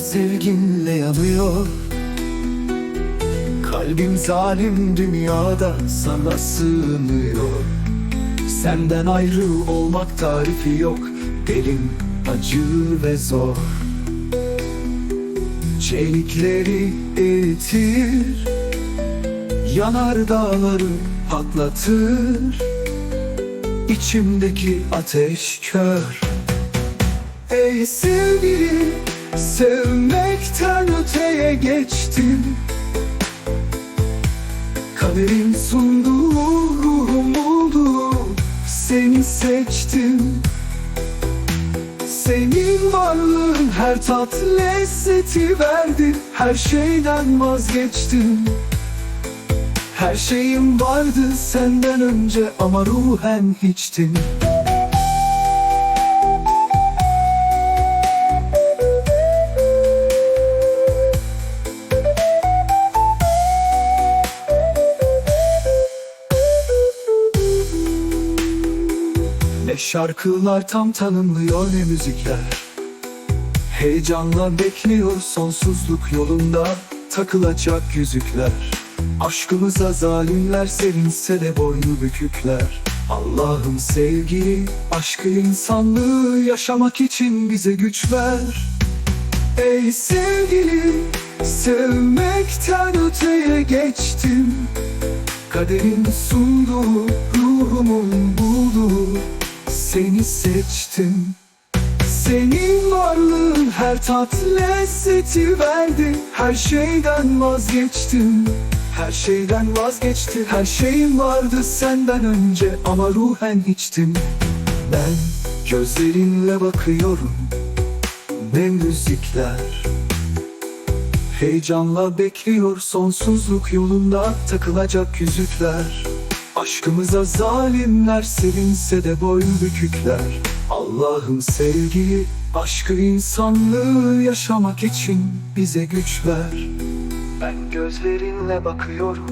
sevginle yanıyor. Kalbim zalim dünyada sana sığınıyor. Senden ayrı olmak tarifi yok. Derin, acı ve zor. Çelikleri eritir. Yanar dağları patlatır. İçimdeki ateş kör. Ey sevgili Sevmekten öteye geçtim. Kaderin sunduğu ruhum oldu Seni seçtim. Senin varlığın her tat lezzeti verdi Her şeyden vazgeçtim. Her şeyim vardı senden önce ama ruhen hiçtin şarkılar tam tanımlıyor ne müzikler? Heyecanla bekliyor sonsuzluk yolunda Takılacak yüzükler. Aşkımıza zalimler sevinse de boynu bükükler. Allah'ım sevgiyi, aşkı insanlığı yaşamak için bize güç ver. Ey sevgilim, sevmekten öteye geçtim. Kaderin sunduğu, bulduğu Seni seçtim. Senin varlığın her tat lezzeti verdi. Her şeyden vazgeçtim. Her şeyden vazgeçti Her şeyim vardı senden önce Ama ruhen hiçtim Ben gözlerinle bakıyorum. Ne müzikler. Heyecanla bekliyor sonsuzluk yolunda takılacak yüzükler Aşkımıza zalimler sevinse de boyun bükükler. Allah'ım sevgiyi, aşkı insanlığı yaşamak için bize güç ver Ben gözlerinle bakıyorum,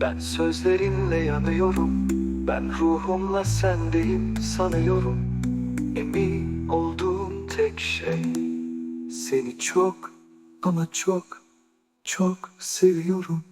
ben sözlerinle yanıyorum. Ben ruhumla sendeyim sanıyorum. Emin olduğum tek şey Seni çok ama çok çok seviyorum